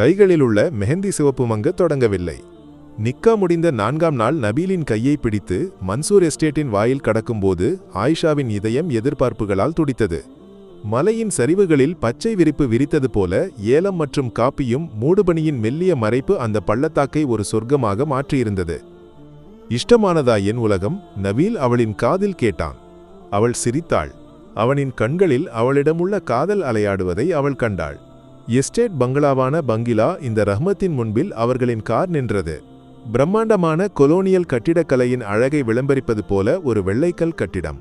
கைகளில் உள்ள மெஹந்தி சிவப்பு மங்க தொடங்கவில்லை. நிக்கா முடிந்த நான்காம் நாள் நபீலின் கையை பிடித்து மன்சூர் எஸ்டேட்டின் வாயில் கடக்கும்போது ஆயிஷாவின் இதயம் எதிர்பார்ப்புகளால் துடித்தது. மலையின் சரிவுகளில் பச்சை விரிப்பு விரித்தது போல ஏலம் மற்றும் காப்பியும் மூடுபனியின் மெல்லிய மறைப்பு அந்த பள்ளத்தாக்கை ஒரு சொர்க்கமாக மாற்றியிருந்தது. இஷ்டமானதா என் உலகம்? நவீல் அவளின் காதில் கேட்டான். அவள் சிரித்தாள். அவனின் கண்களில் அவளிடமுள்ள காதல் அலையாடுவதை அவள் கண்டாள். எஸ்டேட் பங்களாவான பங்கிலா இந்த ரஹ்மத்தின் முன்பில் அவர்களின் கார் நின்றது. பிரம்மாண்டமான கொலோனியல் கட்டிடக்கலையின் அழகை விளம்பரிப்பது போல ஒரு வெள்ளைக்கல் கட்டிடம்.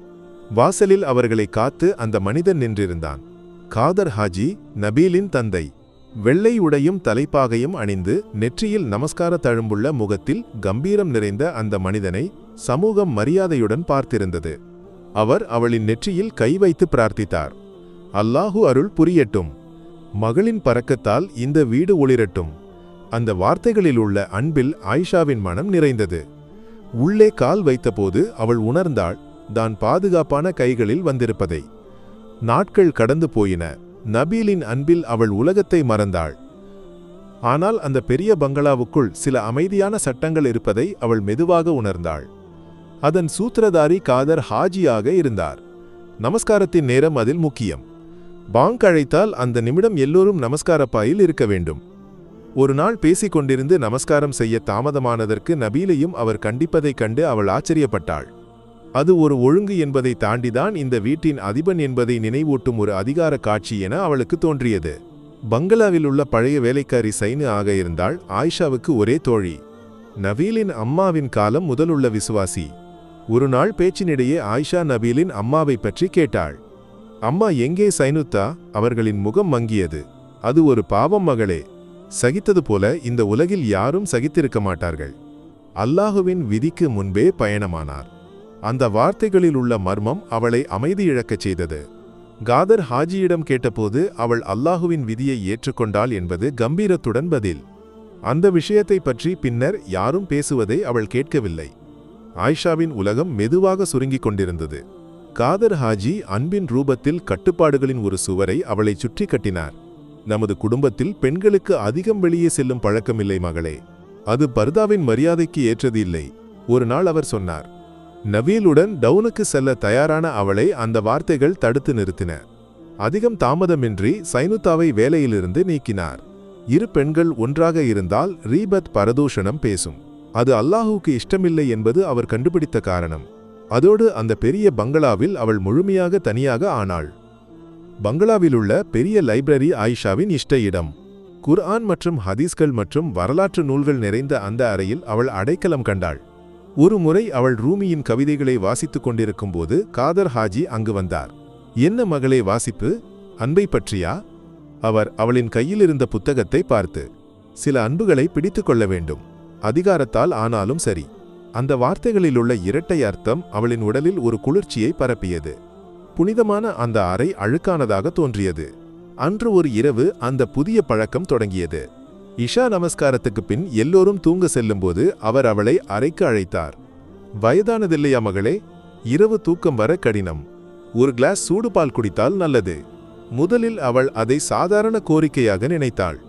வாசலில் அவர்களை காத்து அந்த மனிதன் நின்றிருந்தான். காதர் ஹாஜி நபீலின் தந்தை. வெள்ளை உடையும் தலைப்பாகையும் அணிந்து நெற்றியில் நமஸ்கார தழும்புள்ள முகத்தில் கம்பீரம் நிறைந்த அந்த மனிதனை சமூகம் மரியாதையுடன் பார்த்திருந்தது. அவர் அவளின் நெற்றியில் கை வைத்து பிரார்த்தித்தார். அல்லாஹு அருள் புரியட்டும். மகளின் பறக்கத்தால் இந்த வீடு ஒளிரட்டும். அந்த வார்த்தைகளில் உள்ள அன்பில் ஆயிஷாவின் மனம் நிறைந்தது. உள்ளே கால் வைத்தபோது அவள் உணர்ந்தாள் தான் பாதுகாப்பான கைகளில் வந்திருப்பதை. நாட்கள் கடந்து போயின. நபீலின் அன்பில் அவள் உலகத்தை மறந்தாள். ஆனால் அந்த பெரிய பங்களாவுக்குள் சில அமைதியான சட்டங்கள் இருப்பதை அவள் மெதுவாக உணர்ந்தாள். அதன் சூத்திரதாரி காதர் ஹாஜியாக இருந்தார். நமஸ்காரத்தின் நேரம் அதில் முக்கியம். பாங்க் அழைத்தால் அந்த நிமிடம் எல்லோரும் நமஸ்காரப்பாயில் இருக்க வேண்டும். ஒரு நாள் பேசிக் கொண்டிருந்து நமஸ்காரம் செய்ய தாமதமானதற்கு நபீலையும் அவர் கண்டிப்பதைக் கண்டு அவள் ஆச்சரியப்பட்டாள். அது ஒரு ஒழுங்கு என்பதை தாண்டிதான் இந்த வீட்டின் அதிபன் என்பதை நினைவூட்டும் ஒரு அதிகார காட்சி என அவளுக்கு தோன்றியது. பங்களாவில் உள்ள பழைய வேலைக்காரி சைனு ஆக இருந்தால் ஆயிஷாவுக்கு ஒரே தோழி. நபீலின் அம்மாவின் காலம் முதலுள்ள விசுவாசி. ஒரு நாள் பேச்சினிடையே ஆயிஷா நபீலின் அம்மாவை பற்றி கேட்டாள். அம்மா எங்கே சைனுத்தா? அவர்களின் முகம் மங்கியது. அது ஒரு பாவம் மகளே. சகித்தது போல இந்த உலகில் யாரும் சகித்திருக்க மாட்டார்கள். அல்லாஹுவின் விதிக்கு முன்பே பயணமானார். அந்த வார்த்தைகளில் உள்ள மர்மம் அவளை அமைதி இழக்கச் செய்தது. காதர் ஹாஜியிடம் கேட்டபோது அவள் அல்லாஹுவின் விதியை ஏற்றுக்கொண்டாள் என்பது கம்பீரத்துடன் பதில். அந்த விஷயத்தை பற்றி பின்னர் யாரும் பேசுவதை அவள் கேட்கவில்லை. ஆயிஷாவின் உலகம் மெதுவாக சுருங்கிக் கொண்டிருந்தது. காதர் ஹாஜி அன்பின் ரூபத்தில் கட்டுப்பாடுகளின் ஒரு சுவரை அவளை சுற்றி கட்டினார். நமது குடும்பத்தில் பெண்களுக்கு அதிகம் வெளியே செல்லும் பழக்கமில்லை மகளே. அது பர்தாவின் மரியாதைக்கு ஏற்றது இல்லை ஒரு நாள் அவர் சொன்னார். நவீலுடன் டவுனுக்கு செல்ல தயாரான அவளை அந்த வார்த்தைகள் தடுத்து நிறுத்தின. அதிகம் தாமதமின்றி சைனுத்தாவை வேலையிலிருந்து நீக்கினார். இரு பெண்கள் ஒன்றாக இருந்தால் ரீபத் பரதூஷணம் பேசும். அது அல்லாஹுவுக்கு இஷ்டமில்லை என்பது அவர் கண்டுபிடித்த காரணம். அதோடு அந்த பெரிய பங்களாவில் அவள் முழுமையாக தனியாக ஆனாள். பங்களாவிலுள்ள பெரிய லைப்ரரி ஆயிஷாவின் இஷ்ட இடம் குர்ஆன் மற்றும் ஹதீஸ்கள் மற்றும் வரலாற்று நூல்கள் நிறைந்த அந்த அறையில் அவள் அடைக்கலம் கண்டாள். ஒரு முறை அவள் ரூமியின் கவிதைகளை வாசித்துக் கொண்டிருக்கும்போது காதர் ஹாஜி அங்கு வந்தார். என்ன மகளே வாசிப்பு? அன்பை பற்றியா? அவர் அவளின் கையில் இருந்த புத்தகத்தை பார்த்து சில அன்புகளை பிடித்துக் கொள்ள வேண்டும். அதிகாரத்தால் ஆனாலும் சரி. அந்த வார்த்தைகளிலுள்ள இரட்டை அர்த்தம் அவளின் உடலில் ஒரு குளிர்ச்சியை பரப்பியது. புனிதமான அந்த அறை அழுக்கானதாக தோன்றியது. அன்று ஒரு இரவு அந்த புதிய பழக்கம் தொடங்கியது. இஷா நமஸ்காரத்துக்கு பின் எல்லோரும் தூங்க செல்லும்போது அவர் அவளை அறைக்கு அழைத்தார். வயதானதில்லையா மகளே? இரவு தூக்கம் வர கடினம். ஒரு கிளாஸ் சூடு பால் குடித்தால் நல்லது. முதலில் அவள் அதை சாதாரண கோரிக்கையாக நினைத்தாள்.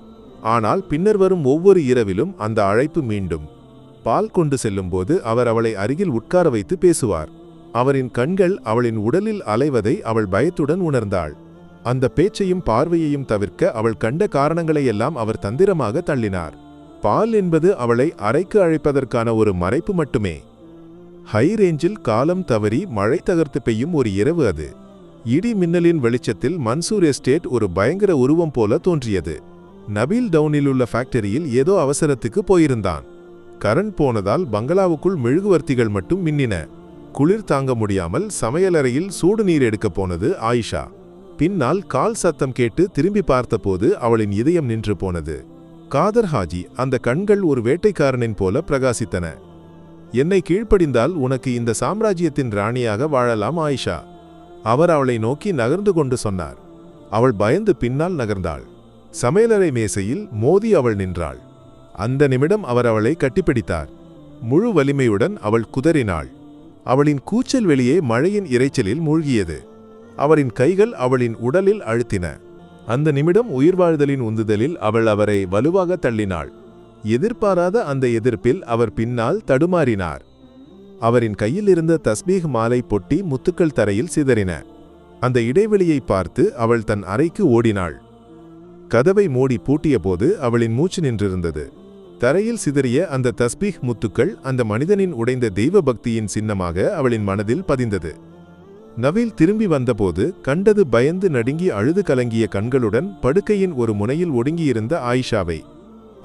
ஆனால் பின்னர் வரும் ஒவ்வொரு இரவிலும் அந்த அழைப்பு மீண்டும் பால் கொண்டு செல்லும்போது அவர் அவளை அருகில் உட்கார வைத்து பேசுவார். அவரின் கண்கள் அவளின் உடலில் அலைவதை அவள் பயத்துடன் உணர்ந்தாள். அந்த பேச்சையும் பார்வையையும் தவிர்க்க அவள் கண்ட காரணங்களையெல்லாம் அவர் தந்திரமாக தள்ளினார். பால் என்பது அவளை அறைக்கு அழைப்பதற்கான ஒரு மறைப்பு மட்டுமே. ஹை ரேஞ்சில் காலம் தவறி மழை தகர்த்து பெய்யும் ஒரு இரவு அது. இடி மின்னலின் வெளிச்சத்தில் மன்சூர் எஸ்டேட் ஒரு பயங்கர உருவம் போல தோன்றியது. நபீல் டவுனில் உள்ள ஃபேக்டரியில் ஏதோ அவசரத்துக்கு போயிருந்தான். கரண்ட் போனதால் பங்களாவுக்குள் மெழுகுவர்த்திகள் மட்டும் மின்னின. குளிர் தாங்க முடியாமல் சமையலறையில் சூடு நீர் எடுக்கப் போனது ஆயிஷா. பின்னால் கால் சத்தம் கேட்டு திரும்பி பார்த்தபோது அவளின் இதயம் நின்று போனது. காதர் ஹாஜி அந்த கண்கள் ஒரு வேட்டைக்காரனின் போல பிரகாசித்தன. என்னை கீழ்ப்படிந்தால் உனக்கு இந்த சாம்ராஜ்யத்தின் ராணியாக வாழலாம் ஆயிஷா. அவர் அவளை நோக்கி நகர்ந்து கொண்டு சொன்னார். அவள் பயந்து பின்னால் நகர்ந்தாள். சமையலறை மேசையில் மோதி அவள் நின்றாள். அந்த நிமிடம் அவர் அவளை கட்டிப்பிடித்தார். முழு வலிமையுடன் அவள் குதறினாள். அவளின் கூச்சல் வெளியே மழையின் இரைச்சலில் மூழ்கியது. அவரின் கைகள் அவளின் உடலில் அழுத்தின. அந்த நிமிடம் உயிர்வாழ்தலின் உந்துதலில் அவள் அவரை வலுவாக தள்ளினாள். எதிர்பாராத அந்த எதிர்ப்பில் அவர் பின்னால் தடுமாறினார். அவரின் கையில் இருந்த தஸ்பீக் மாலை பொட்டி முத்துக்கள் தரையில் சிதறின. அந்த இடைவெளியை பார்த்து அவள் தன் அறைக்கு ஓடினாள். கதவை மூடி பூட்டியபோது அவளின் மூச்சு நின்றிருந்தது. தரையில் சிதறிய அந்த தஸ்பீஹ் முத்துக்கள் அந்த மனிதனின் உடைந்த தெய்வ பக்தியின் சின்னமாக அவளின் மனதில் பதிந்தது. நவீல் திரும்பி வந்தபோது கண்டது பயந்து நடுங்கி அழுது கலங்கிய கண்களுடன் படுக்கையின் ஒரு முனையில் ஒடுங்கியிருந்த ஆயிஷாவை.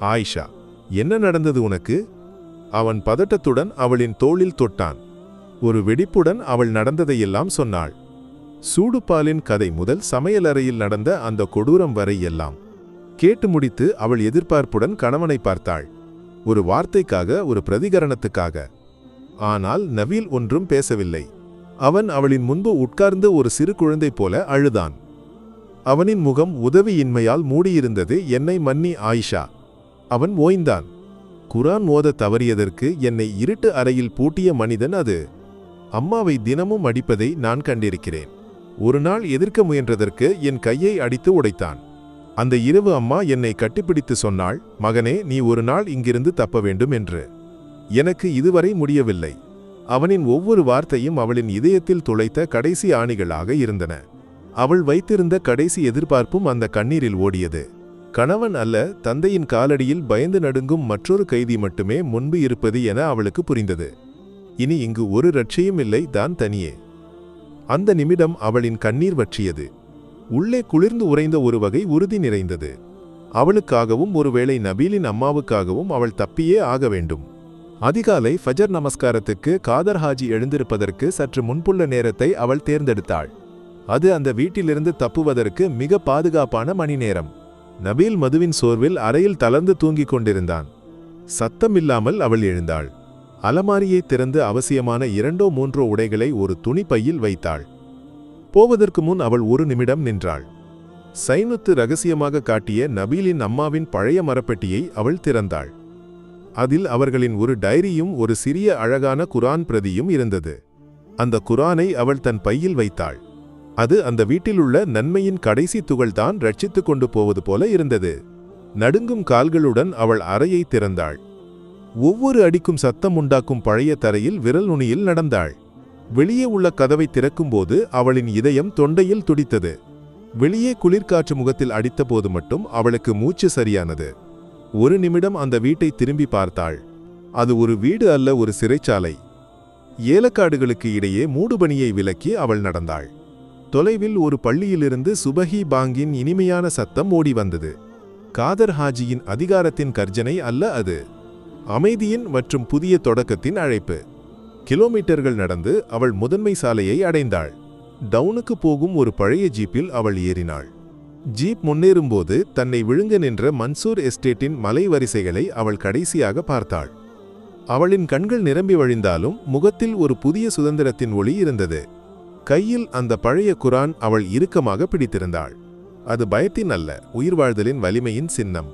ஆயிஷா என்ன நடந்தது உனக்கு? அவன் பதட்டத்துடன் அவளின் தோளில் தொட்டான். ஒரு வெடிப்புடன் அவள் நடந்ததையெல்லாம் சொன்னாள். சூடுபாலின் கதை முதல் சமையலறையில் நடந்த அந்த கொடூரம் வரை எல்லாம் கேட்டு முடித்து அவள் எதிர்பார்ப்புடன் கணவனை பார்த்தாள். ஒரு வார்த்தைக்காக ஒரு பிரதிகரணத்துக்காக. ஆனால் நவீல் ஒன்றும் பேசவில்லை. அவன் அவளின் முன்பு உட்கார்ந்து ஒரு சிறு குழந்தை போல அழுதான். அவனின் முகம் உதவியின்மையால் மூடியிருந்தது என்னை மன்னி ஆயிஷா. அவன் ஓய்ந்தான். குரான் ஓத தவறியதற்கு என்னை இருட்டு அறையில் பூட்டிய மனிதன் அது. அம்மாவை தினமும் அடிப்பதை நான் கண்டிருக்கிறேன். ஒரு நாள் எதிர்க்க முயன்றதற்கு என் கையை அடித்து உடைத்தான். அந்த இரவு அம்மா என்னை கட்டிப்பிடித்து சொன்னாள் மகனே நீ ஒரு நாள் இங்கிருந்து தப்ப வேண்டும் என்று. எனக்கு இதுவரை முடியவில்லை. அவனின் ஒவ்வொரு வார்த்தையும் அவளின் இதயத்தில் துளைத்த கடைசி ஆணிகளாக இருந்தன. அவள் வைத்திருந்த கடைசி எதிர்பார்ப்பும் அந்த கண்ணீரில் ஓடியது. கணவன் அல்ல தந்தையின் காலடியில் பயந்து நடுங்கும் மற்றொரு கைதி மட்டுமே முன்பு இருப்பது என அவளுக்கு புரிந்தது. இனி இங்கு ஒரு ரட்சையும் இல்லை தான் தனியே. அந்த நிமிடம் அவளின் கண்ணீர் வற்றியது. உள்ளே குளிர்ந்து உறைந்த ஒரு வகை உறுதி நிறைந்தது. அவளுக்காகவும் ஒருவேளை நபீலின் அம்மாவுக்காகவும் அவள் தப்பியே ஆக வேண்டும். அதிகாலை ஃபஜர் நமஸ்காரத்துக்கு காதர் ஹாஜி எழுந்திருப்பதற்கு சற்று முன்புள்ள நேரத்தை அவள் தேர்ந்தெடுத்தாள். அது அந்த வீட்டிலிருந்து தப்புவதற்கு மிக பாதுகாப்பான மணி நேரம் நபீல் மதுவின் சோர்வில் அறையில் தளர்ந்து தூங்கிக் கொண்டிருந்தான். சத்தமில்லாமல் அவள் எழுந்தாள். அலமாரியை திறந்து அவசியமான இரண்டோ மூன்றோ உடைகளை ஒரு துணிப்பையில் வைத்தாள். போவதற்கு முன் அவள் ஒரு நிமிடம் நின்றாள். சைனுத்து ரகசியமாக காட்டிய நபீலின் அம்மாவின் பழைய மரப்பெட்டியை அவள் திறந்தாள். அதில் அவர்களின் ஒரு டைரியும் ஒரு சிறிய அழகான குரான் பிரதியும் இருந்தது. அந்த குரானை அவள் தன் பையில் வைத்தாள். அது அந்த வீட்டிலுள்ள நன்மையின் கடைசி துகள்தான் ரட்சித்துக் கொண்டு போவது போல இருந்தது. நடுங்கும் கால்களுடன் அவள் அறையை திறந்தாள். ஒவ்வொரு அடிக்கும் சத்தம் உண்டாக்கும் பழைய தரையில் விரல் நுனியில் நடந்தாள். வெளியே உள்ள கதவை திறக்கும்போது அவளின் இதயம் தொண்டையில் துடித்தது. வெளியே குளிர்காற்று முகத்தில் அடித்தபோது மட்டும் அவளுக்கு மூச்சு சரியானது. ஒரு நிமிடம் அந்த வீட்டை திரும்பி பார்த்தாள். அது ஒரு வீடு அல்ல ஒரு சிறைச்சாலை. ஏலக்காடுகளுக்கு இடையே மூடுபணியை விலக்கி அவள் நடந்தாள். தொலைவில் ஒரு பள்ளியிலிருந்து சுபஹி பாங்கின் இனிமையான சத்தம் ஓடி வந்தது. காதர் ஹாஜியின் அதிகாரத்தின் கர்ஜனை அல்ல அது. அமைதியின் மற்றும் புதிய தொடக்கத்தின் அழைப்பு. கிலோமீட்டர்கள் நடந்து அவள் முதன்மை சாலையை அடைந்தாள். டவுனுக்கு போகும் ஒரு பழைய ஜீப்பில் அவள் ஏறினாள். ஜீப் முன்னேறும்போது தன்னை விழுங்க நின்ற மன்சூர் எஸ்டேட்டின் மலை வரிசைகளை அவள் கடைசியாக பார்த்தாள். அவளின் கண்கள் நிரம்பி வழிந்தாலும் முகத்தில் ஒரு புதிய சுதந்திரத்தின் ஒளி இருந்தது. கையில் அந்த பழைய குரான் அவள் இறுக்கமாக பிடித்திருந்தாள். அது பயத்தின் அல்ல உயிர்வாழ்தலின் வலிமையின் சின்னம்.